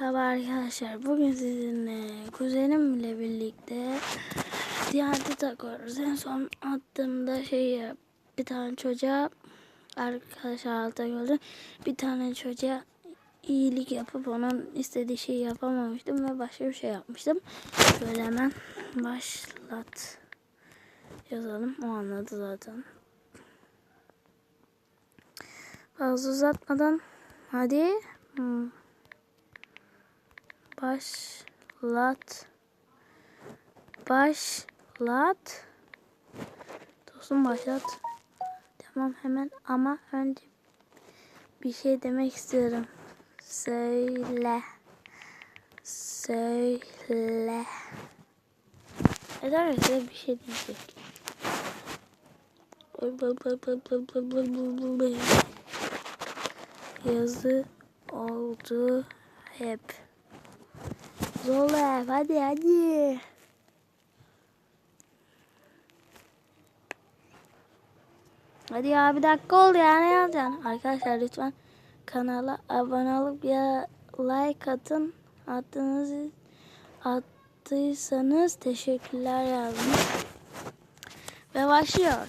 Merhaba arkadaşlar. Bugün sizinle kuzenimle birlikte Diyaneti takıyoruz. En son attığımda şey bir tane çocuğa arkadaşlar altta gördüm. Bir tane çocuğa iyilik yapıp onun istediği şeyi yapamamıştım ve başka bir şey yapmıştım. Şöyle hemen başlat yazalım. O anladı zaten. Fazla uzatmadan hadi. Hmm. Başlat. Başlat. Dostum başlat. Tamam hemen ama önce bir şey demek istiyorum. Söyle. Söyle. Eder size bir şey diyecek. Yazı oldu hep. Zola hadi hadi. Hadi ya bir dakika oldu ya ne yapacaksın? Arkadaşlar lütfen kanala abone olup ya like atın. Attığınız attıysanız teşekkürler yazın. Ve başlıyor.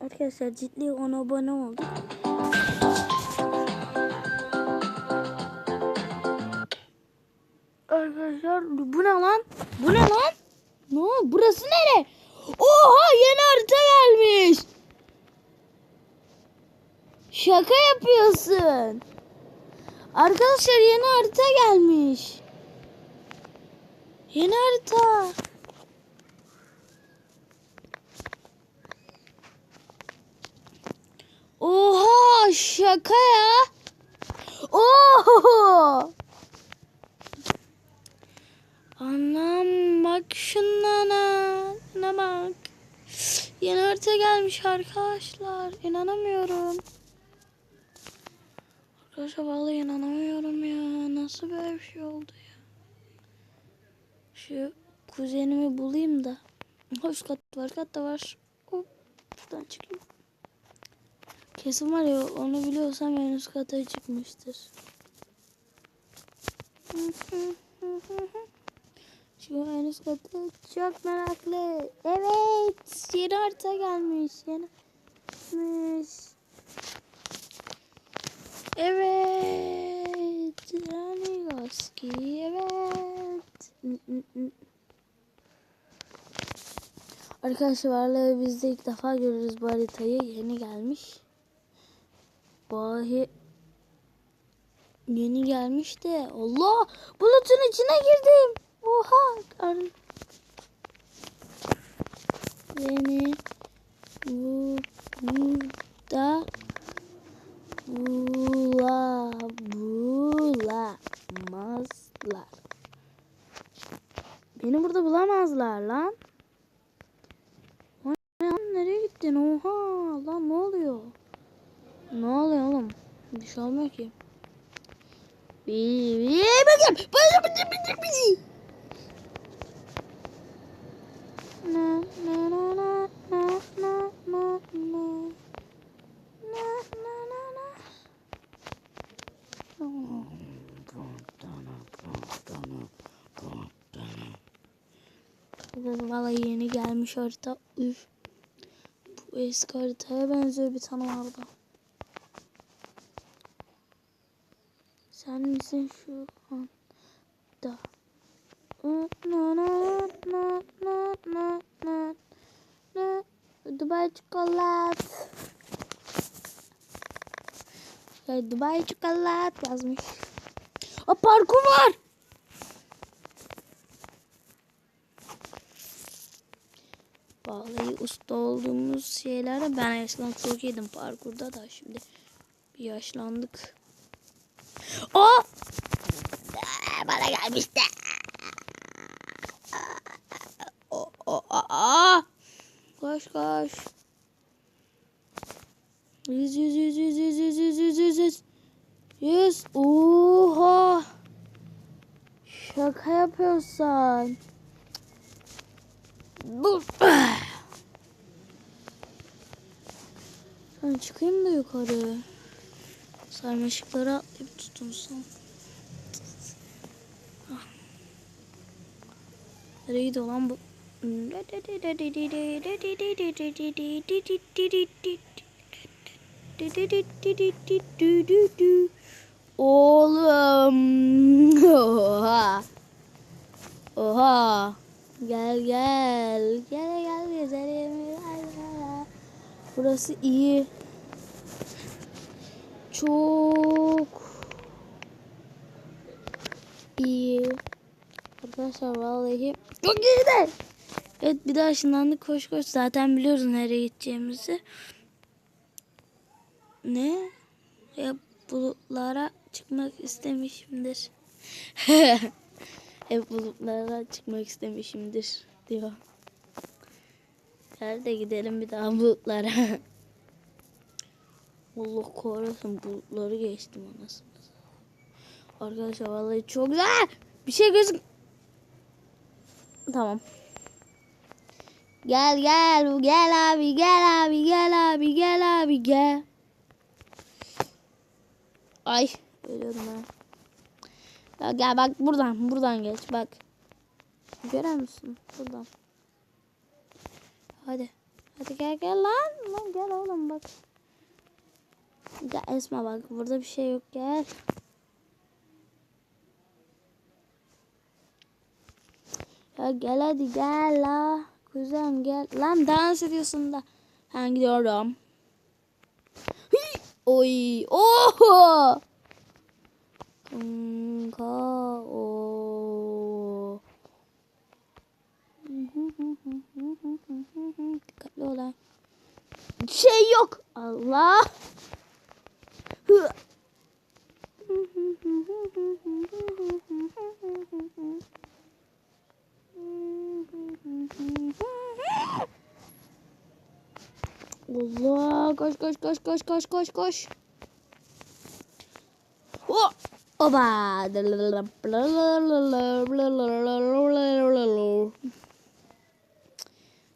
Arkadaşlar ciddi 10 abone olduk. Arkadaşlar bu ne lan? Bu ne lan? Ne? Burası nere? Oha yeni harita gelmiş. Şaka yapıyorsun. Arkadaşlar yeni harita gelmiş. Yeni harita. Oha şaka ya. Oho. Anam bak şunlara. Ne bak. Harita gelmiş arkadaşlar. İnanamıyorum. Arkadaşlar vallahi inanamıyorum ya. Nasıl böyle bir şey oldu ya. Şu kuzenimi bulayım da. Hoş kat var kat da var. Hop. Şuradan çıkayım. Kesin var ya onu biliyorsam en üst kata çıkmıştır. Şu en üst çok meraklı. Evet. Yeni harita gelmiş. Yeni gelmiş. Evet. Yani Goski. Evet. Arkadaşlar biz de ilk defa görürüz bu haritayı. Yeni gelmiş. Vallahi yeni gelmiş de. Allah! Bulutun içine girdim. Oha! Beni bu burada bula bulamazlar. Beni burada bulamazlar lan. Lan? Nereye gittin? Oha! Lan ne oluyor? Ne oluyor oğlum? Bir şey olmuyor ki. Bir bir bakayım. Bana bıcı bıcı bıcı. Na na na na na na na na. Na na na na. Oh, Bordana, bordana, bordana. Vallahi gelmiş harita. Üf. Bu eski haritaya benziyor bir tane vardı. Sen misin şu anda? Na na na na na na na Dubai çikolat. Dubai çikolat yazmış. Aa parkur var. Vallahi usta olduğumuz şeylere ben eskiden çok iyiydim parkurda da şimdi bir yaşlandık. O bana gelmişti. O o a. Koş koş. Yüz yüz yüz yüz yüz yüz yüz yüz yüz yüz. Yüz. Oha. Şaka yapıyorsan. Dur. Ben çıkayım da yukarı. Sarmaşıklara atlayıp tutunsam. Nereye gidiyor lan bu? Oğlum. Oha. Oha. Gel gel. Gel gel gezelim. Gel, gel. Burası iyi. Çok iyi. Arkadaşlar vallahi çok iyi. Evet bir daha ışınlandık koş koş. Zaten biliyoruz nereye gideceğimizi. Ne? Ya bulutlara çıkmak istemişimdir. Hep bulutlara çıkmak istemişimdir diyor. Gel de gidelim bir daha bulutlara. Allah korusun bulutları geçtim anasını. Arkadaşlar vallahi çok güzel. Bir şey gözük. Tamam. Gel gel gel abi gel abi gel abi gel abi gel. Ay ölüyorum ben. Ya gel bak buradan buradan geç bak. Görüyor musun? Buradan. Hadi. Hadi gel gel lan. Lan gel oğlum bak. Gel Esma bak burada bir şey yok gel. Ya gel hadi gel la. Kuzen gel. Lan dans ediyorsun da. Ben gidiyorum. Oy. Oho. Kanka. O. Dikkatli ol ha. Şey yok. Allah. Hı. Allah koş koş koş koş koş koş koş. Oh! Oba.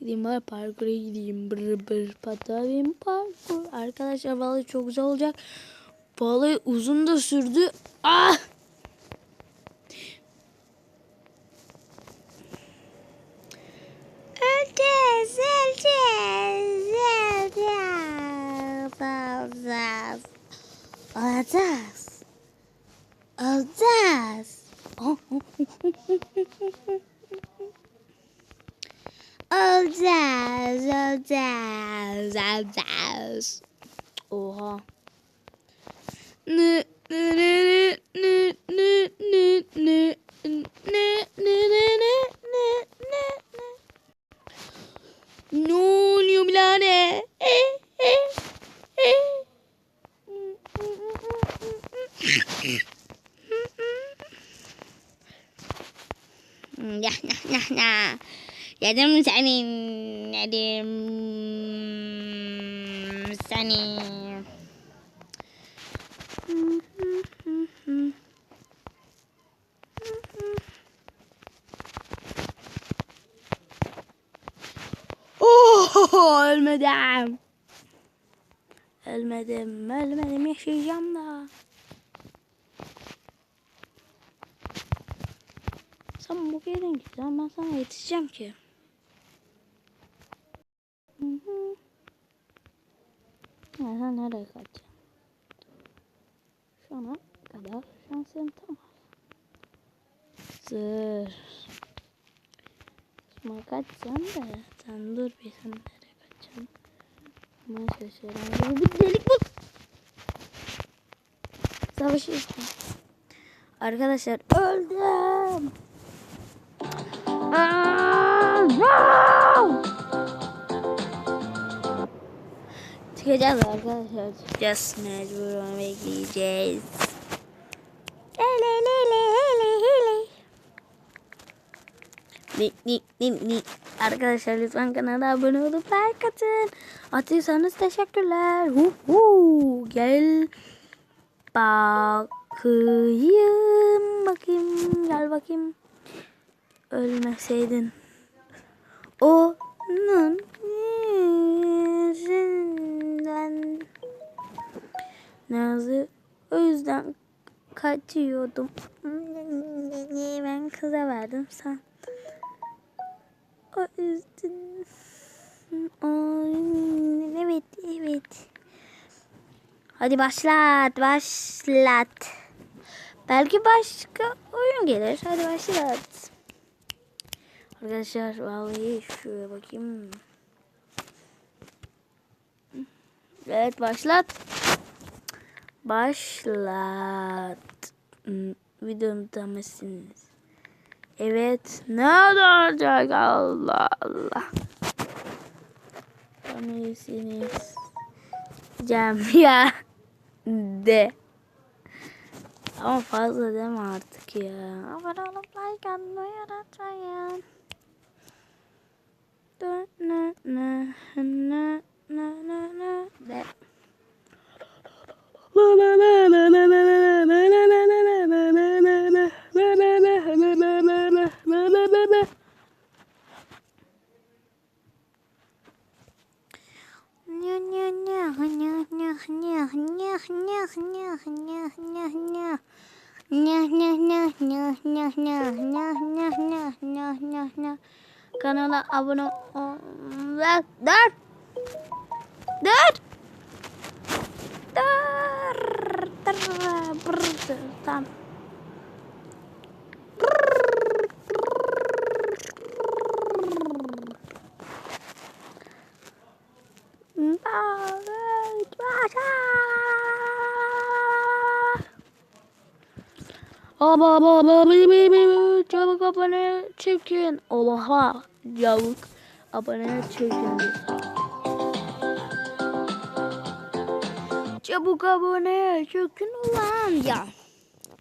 Gideyim var parkura gideyim. Bır bır patavim parkur. Arkadaşlar vallahi çok güzel olacak. Vallahi uzun da sürdü. Ah! Oha. Ne ne ne ne ne ne ne ne ne ne ne ne ne ne ne oluyor Milane? E, e, e. Ya يعني مسعني يعني مسعني أوه المدعم المدام المدام يحشي جامدة. صمو كده انجزام مثلا يتسجم كده Şuna nereye kaçacağım? Şuna kadar şansım tamam. Zır. Şuna kaçacağım da sen dur bir sen nereye kaçacağım? Ama şaşırıyorum. Bir delik bul. Savaşı. Arkadaşlar öldüm. Aa! Çıkacağız arkadaşlar. Çıkacağız. Mecburen bekleyeceğiz. Hele hele hele hele. Ni, ni, ni, ni. Arkadaşlar lütfen kanala abone olup like atın. Atıyorsanız teşekkürler. Hu hu. Gel. Bakayım. Bakayım. Gel bakayım. Ölmeseydin. Onun yüzünden. Nazı o yüzden kaçıyordum. Ben kıza verdim sen. O. Ay, evet evet. Hadi başlat başlat. Belki başka oyun gelir. Hadi başlat. Arkadaşlar vallahi şuraya bakayım. Evet başlat. Başlat. Hmm, Videomu tutamazsınız. Evet. Ne olacak Allah Allah. Cem ya. De. Ama fazla deme artık ya. Abone olup like atmayı unutmayın. Ne ne ne ne ne ne de. Kanala abone ol. Dur. Dur. Dur. Dur. Dur. Tamam. Aba aba aba. Çabuk abone çekin. Oha. Çabuk abone çekin. Çabuk abone çekin ulan ya.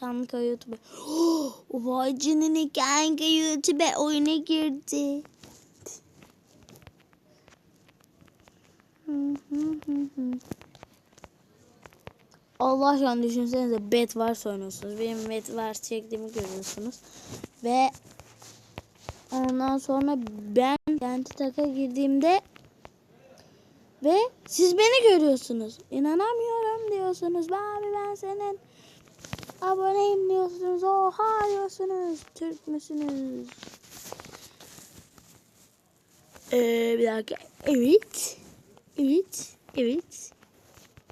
Kanka YouTube. Vay canına kanka YouTube oyuna girdi. Allah şu an düşünsenize bet var oynuyorsunuz. Benim bet var çektiğimi görüyorsunuz. Ve ondan sonra ben kendi taka girdiğimde ve siz beni görüyorsunuz. İnanamıyorum diyorsunuz. Abi ben senin aboneyim diyorsunuz. Oha diyorsunuz. Türk müsünüz? Ee, bir dakika. Evet. Evet. Evet.